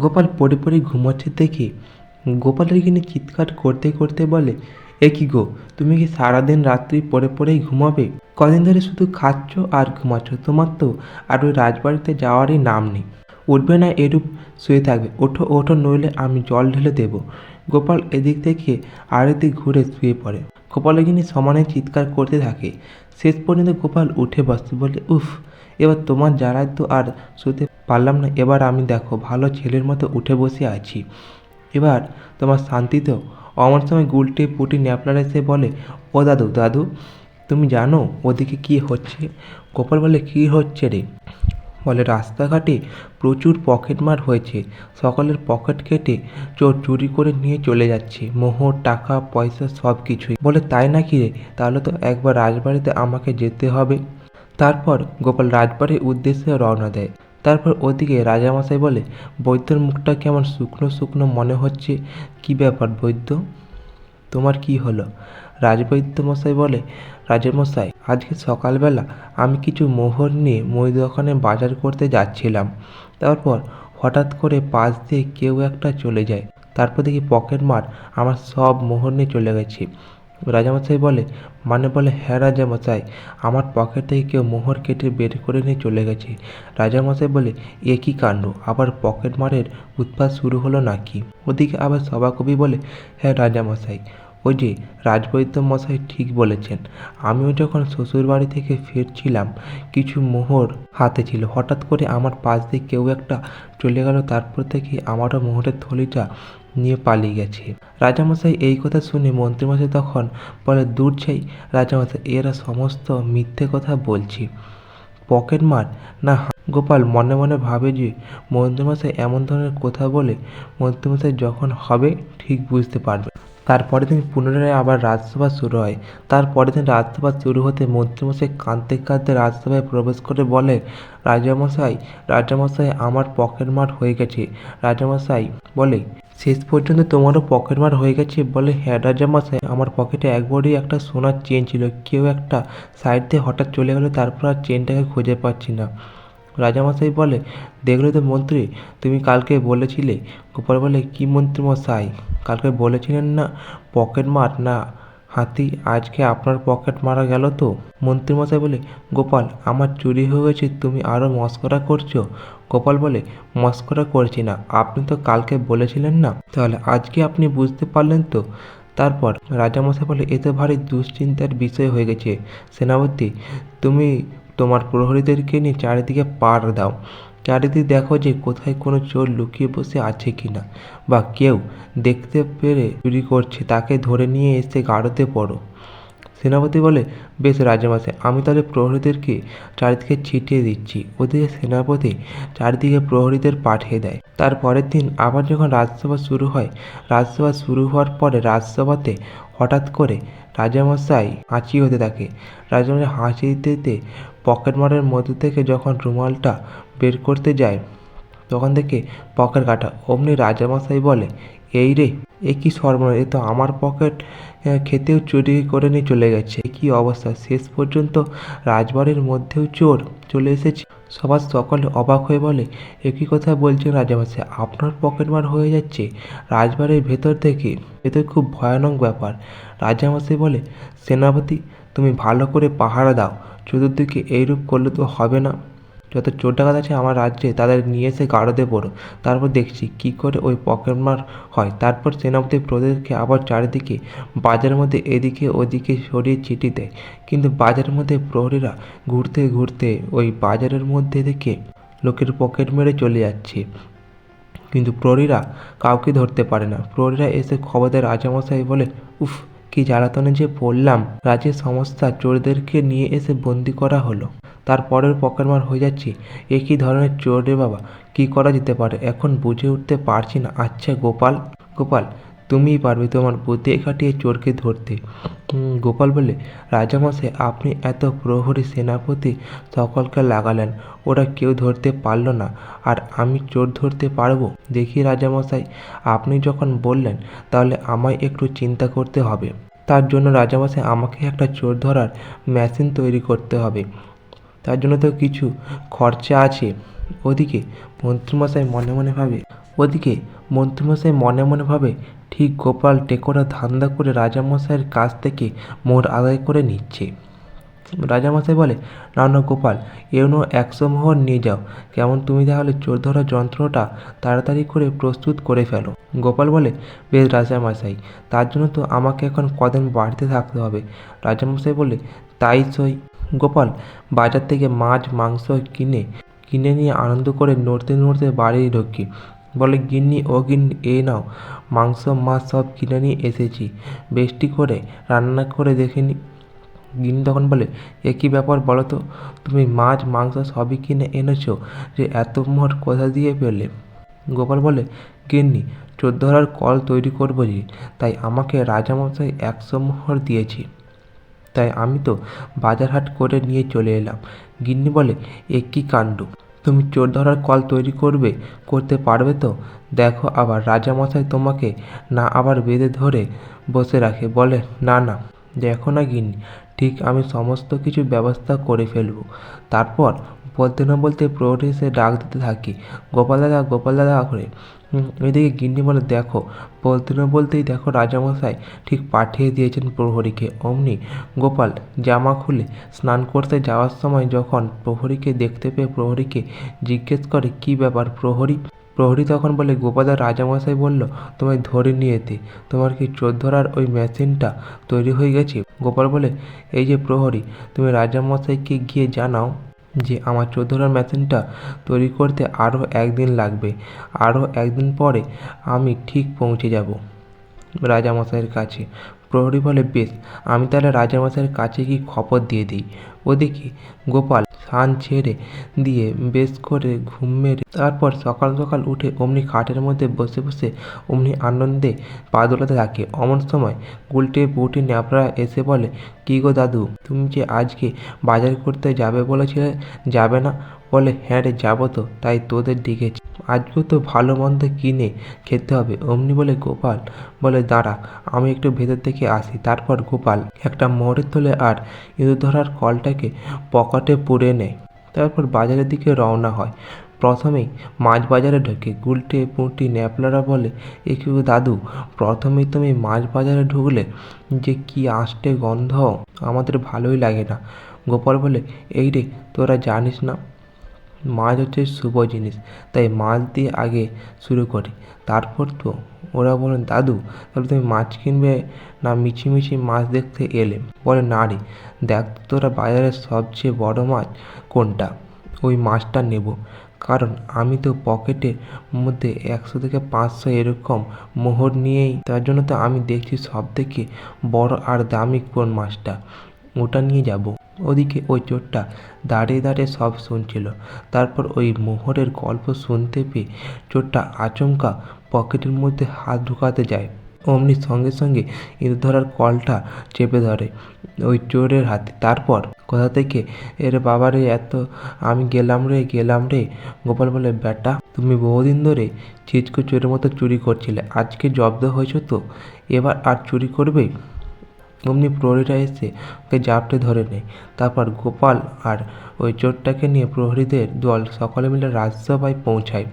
গোপাল পড়ে পড়ে ঘুমাচ্ছে দেখে। গোপালের কিনে চিৎকার করতে করতে বলে, এ কি গো, তুমি কি সারাদিন রাত্রি পড়ে পড়েই ঘুমাবে? কদিন ধরে শুধু খাচ্ছ আর ঘুমাচ্ছ, তোমার তো আর ওই রাজবাড়িতে যাওয়ারই নাম নেই। উঠবে না এরূপ শুয়ে থাকবে। ওঠো ওঠো, নইলে আমি জল ঢেলে দেব। গোপাল এদিক থেকে আরেকদিক ঘুরে শুয়ে পড়ে। গোপালগিনী সমানে চিৎকার করতে থাকে। শেষ পর্যন্ত গোপাল উঠে বসতে বলে, উফ এবার তোমার জ্বালায় তো আর শুতে পারলাম না। এবার আমি দেখো, ভালো ছেলের মতো উঠে বসে আছি। এবার তোমার শান্তিতেও অমন সময় গুলটে পুটি ন্যাপলার এসে বলে, ও দাদু দাদু, তুমি জানো ওদিকে কি হচ্ছে? গোপাল বলে, কি হচ্ছে রে? বলে, রাস্তাঘাটে প্রচুর পকেটমার হয়েছে। সকলের পকেট কেটে চোর চুরি করে নিয়ে চলে যাচ্ছে। মোহর, টাকা, পয়সা সব কিছুই বলে, তাই নাকি রে? তাহলে তো একবার রাজবাড়িতে আমাকে যেতে হবে। তারপর গোপাল রাজবাড়ির উদ্দেশ্যে রওনা দেয়। তারপর ওদিকে রাজামশাই বলে, বৈদ্যর মুখটা কেমন শুকনো শুকনো মনে হচ্ছে? কি ব্যাপার বৈদ্য? তোমার কি হলো? রাজবৈদ্য মশাই বলে, রাজামশাই, আজকে সকালবেলা আমি কিছু মোহর নিয়ে মই দোকানে বাজার করতে যাচ্ছিলাম। তারপর হঠাৎ করে পাশ দিয়ে কেউ একটা চলে যায়। তারপর দেখি পকেট মার আমার সব মোহর নিয়ে চলে গেছে। রাজামশাই বলে মানে বলে হ্যাঁ রাজামশাই, আমার পকেট থেকে কেউ মোহর কেটে বের করে নিয়ে চলে গেছে। রাজামশাই বলে, এ কী কাণ্ড? আবার পকেট মারের উৎপাত শুরু হলো নাকি? ওদিকে আবার সভাকবি বলে হ্যাঁ রাজামশাই ওই যে রাজবৈদ্য মশাই ঠিক বলেছেন। আমিও যখন শ্বশুরবাড়ি থেকে ফিরছিলাম, কিছু মোহর হাতে ছিল। হঠাৎ করে আমার পাশ দিয়ে কেউ একটা চলে গেল। তারপর থেকে আমারও মোহরের থলিটা নিয়ে পালিয়ে গেছে। রাজামশাই এই কথা শুনে মন্ত্রীমশাই তখন বলে, দূর চাই রাজামশাই, এরা সমস্ত মিথ্যে কথা বলছি। পকেট মার না গোপাল মনে মনে ভাবে যে মন্ত্রীমশাই এমন ধরনের কথা বলে মন্ত্রীমশাই যখন হবে ঠিক বুঝতে পারবে। তারপরের দিন পুনরায় আবার রাজসভা শুরু হয়। তারপরের দিন রাজসভা শুরু হতে মন্ত্রীমশাই কাঁদতে কাঁদতে রাজসভায় প্রবেশ করে বলে রাজামশাই রাজামশাই, আমার পকেট মার হয়ে গেছে। রাজামশাই বলে, শেষ পর্যন্ত তোমারও পকেট মার হয়ে গেছে? বলে হ্যাঁ রাজামশাই, আমার পকেটে একবারই একটা সোনার চেন ছিল। কেউ একটা সাইড দিয়ে হঠাৎ চলে গেলো, তারপর আর চেনটাকে খুঁজে পাচ্ছি না। রাজামশাই বলে, দেখলে তো মন্ত্রী, তুমি কালকে বলেছিলে। গোপাল বলে, কি মন্ত্রী মশাই? কালকে বলেছিলেন না, পকেট মার না, হাতি আজকে আপনার পকেট মারা গেল তো? মন্ত্রীমশাই বলে, গোপাল, আমার চুরি হয়ে গেছে, তুমি আরও মস্করা করছ। গোপাল বলে, মস্করা করছি না, আপনি তো কালকে বলেছিলেন না। তাহলে আজকে আপনি বুঝতে পারলেন তো? তারপর রাজামশাই বলে এতে ভারী দুশ্চিন্তার বিষয় হয়ে গেছে। সেনাপতি, তুমি তোমার প্রহরীদেরকে নিয়ে চারিদিকে পাড় দাও। চারিদিকে দেখো যে কোথায় কোনো চোর লুকিয়ে বসে আছে কি না বা কেউ দেখতে পেরে চুরি করছে। তাকে ধরে নিয়ে এসে গাড়োতে পড়ো। সেনাপতি বলে, বেশ রাজামশাই, আমি তাহলে প্রহরীদেরকে চারিদিকে ছিটিয়ে দিচ্ছি। ওদিকে সেনাপতি চারিদিকে প্রহরীদের পাঠিয়ে দেয়। তার পরের দিন আবার যখন রাজসভা শুরু হয়, রাজসভা শুরু হওয়ার পরে রাজসভাতে হঠাৎ করে রাজামশাই হাঁচি হতে থাকে। রাজামশাই হাঁচি দিতে পকেট মারের মধ্যে থেকে যখন রুমালটা বের করতে যায়, তখন থেকে পকেট কাটা। অমনি রাজামশাই বলে এই রে, এ কি সর্বনাশ, এ তো আমার পকেট খেতেও চুরি করে নিয়ে চলে গেছে। কি অবস্থা? শেষ পর্যন্ত রাজবাড়ির মধ্যেও চোর চলে এসেছে। সবার সকলে অবাক হয়ে বলে একই কথা বলছেন রাজামশাই? আপনার পকেট মার হয়ে যাচ্ছে। রাজবাড়ির ভেতর থেকে, এ তো খুব ভয়ানক ব্যাপার। রাজামশাই বলে, সেনাপতি, তুমি ভালো করে পাহারা দাও। চতুর্দিকে এইরূপ করলে তো হবে না। যত চোর ডাকাত আছে আমার রাজ্যে, তাদের নিয়ে এসে গাড়োতে পড়ো। তারপর দেখছি কি করে ওই পকেটমার হয়। তারপর সেনাপতি প্রদেশকে আবার চারিদিকে, বাজারের মধ্যে এদিকে ওদিকে সরিয়ে চিঠি দেয়। কিন্তু বাজারের মধ্যে প্রহরীরা ঘুরতে ঘুরতে ওই বাজারের মধ্যে থেকে লোকের পকেট মেরে চলে যাচ্ছে। কিন্তু প্রহরীরা কাউকে ধরতে পারে না। প্রহরীরা এসে খবর দেয় রাজামশাই বলে, উফ, কি জ্বালাতনে যে পড়লাম। রাজ্যের সমস্যা চোরদেরকে নিয়ে এসে বন্দি করা হলো। তারপরের পকেটমার হয়ে যাচ্ছে। এ কী ধরনের চোর রে বাবা? কি করা যেতে পারে? এখন বুঝে উঠতে পারছি না। আচ্ছা গোপাল গোপাল, তুমিই পারবে তোমার বুদ্ধি খাটিয়ে চোরকে ধরতে। গোপাল বলে রাজামশাই, আপনি এত প্রহরী সেনাপতি সকলকে লাগালেন। ওরা কেউ ধরতে পারল না। আর আমি চোর ধরতে পারব? দেখি রাজামশাই, আপনি যখন বললেন, তাহলে আমায় একটু চিন্তা করতে হবে। তার জন্য রাজামশাই, আমাকে একটা চোর ধরার মেশিন তৈরি করতে হবে। তার জন্য তো কিছু খরচা আছে। ওদিকে মন্ত্রীমশাই মনে মনে ভাবে, ওদিকে মন্ত্রীমশাই মনে মনে ভাবে, ঠিক গোপাল টেকোরা ধান্দা করে রাজামশাইয়ের কাছ থেকে মোড় আদায় করে নিচ্ছে। রাজামশাই বলে, না না, গোপাল, এনো একশো মোহর নিয়ে যাও। কেমন তুমি তাহলে চোর ধরা যন্ত্রটা তাড়াতাড়ি করে প্রস্তুত করে ফেলো? গোপাল বলে, বেশ রাজামশাই, তার জন্য তো আমাকে এখন কদিন বাড়িতে থাকতে হবে। রাজামশাই বলে, তাই সই। গোপাল বাজার থেকে মাছ, মাংস কিনে কিনে নিয়ে আনন্দ করে নড়তে নড়তে বাড়ি ঢুকি। বলে, গিন্নি, ও গিন্নি, এ নাও, মাংস, মাছ সব কিনে নিয়ে এসেছি। বেশটি করে রান্না করে দেখে দেখিনি গিন্নি তখন বলে, এ কী ব্যাপার বলো তো? তুমি মাছ, মাংস সবই কিনে এনেছো যে এত মোহর কোথা দিয়ে পেলে? গোপাল বলে, গিন্নি, চোদ্দ কল তৈরি করব যে, তাই আমাকে রাজামশাই একশো মোহর দিয়েছি। তাই আমি তো বাজার হাট করে নিয়ে চলে এলাম। গিন্নি বলে, এ কী কাণ্ড? তুমি চোর ধরার কল তৈরি করবে, করতে পারবে তো? দেখো আবার রাজামশাই তোমাকে না আবার বেঁধে ধরে বসে রাখে। বলে, না না, দেখো না গিন্নি, ঠিক আমি সমস্ত কিছু ব্যবস্থা করে ফেলব। তারপর বলতে না বলতে প্রহরী এসে ডাক দিতে থাকি, গোপাল দাদা গোপাল দাদা করে। এদিকে গিন্নি বলে, দেখো, বলতে না বলতেই দেখো রাজামশাই ঠিক পাঠিয়ে দিয়েছেন প্রহরীকে। অমনি গোপাল জামা খুলে স্নান করতে যাওয়ার সময় যখন প্রহরীকে দেখতে পেয়ে প্রহরীকে জিজ্ঞেস করে, কি ব্যাপার প্রহরী? প্রহরী তখন বলে গোপাদার রাজামশাই বলল, তোমায় ধরে নিয়ে যেতে তোমার কি চোর ধরার ওই মেশিনটা তৈরি হয়ে গেছে? গোপাল বলে, এই যে প্রহরী, তুমি রাজামশাইকে গিয়ে জানাও যে আমার ধরার মেশিনটা তৈরি করতে আরও একদিন লাগবে। আরও একদিন পরে আমি ঠিক পৌঁছে যাব রাজামশাইয়ের কাছে। প্রহরী বলে, বেশ, আমি তাহলে রাজামশাইয়ের কাছে গিয়ে খবর দিয়ে দিই। ওদিকে গোপাল স্নান ছেড়ে দিয়ে বেশ করে ঘুম মেরে তারপর সকাল সকাল উঠে অমনি খাটের মধ্যে বসে বসে অমনি আনন্দে পা দোলাতে থাকে। অমন সময় গুলটে বুটি ন্যাপড়া এসে বলে, কি গো দাদু, তুমি যে আজকে বাজার করতে যাবে বলেছিলে, যাবে না? বলে হ্যাঁ রে, যাব তো, তাই তোদের ডেকেছি। আজকেও তো ভালো মন্দ কিনে খেতে হবে। অমনি বলে, গোপাল। বলে, দাঁড়া, আমি একটু ভেতর থেকে আসি। তারপর গোপাল, একটা মোড়ের তোলে আর ইঁদুর ধরার কলটাকে পকেটে পুরে নেয়। তারপর বাজারের দিকে রওনা হয়। প্রথমেই মাছ বাজারে ঢোকে। গুলটে, পুঁটি, ন্যাপলারা বলে, এ কি গো দাদু, প্রথমেই তুমি মাছ বাজারে ঢুকলে যে কি আষ্টে গন্ধ? আমাদের ভালোই লাগে না। গোপাল বলে, এই রে, তোরা জানিস না মাছ হচ্ছে শুভ জিনিস। তাই মাছ দিয়ে আগে শুরু করি। তারপর তো ওরা বলেন দাদু, তাহলে তুমি মাছ কিনবে না মিছিমিছি মাছ দেখতে এলে? বলে না রে দেখ তোরা বাজারের সবচেয়ে বড় মাছ কোনটা? ওই মাছটা নেব। কারণ আমি তো পকেটের মধ্যে একশো থেকে পাঁচশো এরকম মোহর নিয়েই, তার জন্য তো আমি দেখছি সব থেকে বড় আর দামি কোন মাছটা। ওটা নিয়ে যাব। ওদিকে ওই চোরটা দাঁড়িয়ে দাঁড়িয়ে সব শুনছিল। তারপর ওই মোহরের গল্প শুনতে পেয়ে চোরটা আচমকা পকেটের মধ্যে হাত ঢুকাতে যায়। অমনি সঙ্গে সঙ্গে ইঁদুর ধরার কলটা চেপে ধরে ওই চোরের হাতে। তারপর, কোথা থেকে? এর বাবারে এত আমি গেলাম রে গেলাম রে। গোপাল বলে বেটা তুমি বহুদিন ধরে চিচকো চোরের মতো চুরি করছিলে। আজকে জব্দ হয়েছো তো? এবার আর চুরি করবে? অমনি প্রহরীরা এসে ওকে জাপটে ধরে নেয়। তারপর গোপাল আর ওই চোরটাকে নিয়ে প্রহরীদের দল সকলে মিলে রাজসভায় পৌঁছায়।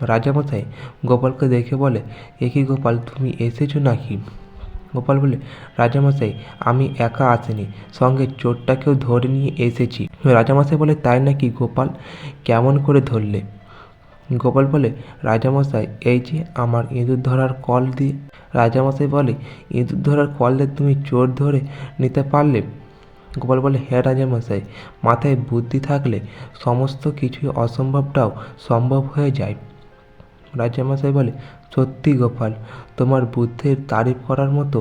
রাজামশাই গোপালকে দেখে বলে, এ কি গোপাল, তুমি এসেছ নাকি? গোপাল বলে, রাজামশাই, আমি একা আসিনি, সঙ্গে চোরটাকেও ধরে নিয়ে এসেছি। রাজামশাই বলে, তাই নাকি গোপাল? কেমন করে ধরলে? গোপাল বলে, রাজামশাই, এই যে আমার ইঁদুর ধরার কল দিয়ে রাজামশাই বলে, ইঁদুর ধরার কল তুমি চোর ধরে নিতে পারলে? গোপাল বলে হ্যাঁ রাজামশাই, মাথায় বুদ্ধি থাকলে সমস্ত কিছুই অসম্ভবটাও সম্ভব হয়ে যায়। রাজামশাই বলে, সত্যি গোপাল, তোমার বুদ্ধির তারিফ করার মতো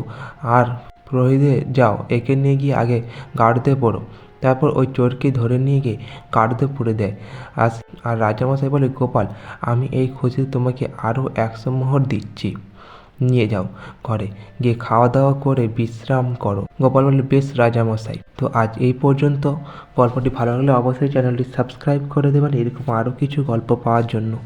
আর প্রহরীদে যাও, একে নিয়ে গিয়ে আগে গাড়তে পড়ো, তারপর ওই চোরকে ধরে নিয়ে গিয়ে গাড়িতে পুড়ে দেয়। আর আর রাজামশাই বলে, গোপাল, আমি এই খুশিতে তোমাকে আরও একশো মোহর দিচ্ছি। নিয়ে যাও ঘরে। গিয়ে খাওয়া দাওয়া করে বিশ্রাম করো। গোপাল বলে বেশ রাজামশাই। তো আজ এই পর্যন্ত। গল্পটি ভালো লাগলে অবশ্যই চ্যানেলটি সাবস্ক্রাইব করে দেবেন। এরকম আরও কিছু গল্প পাওয়ার জন্য।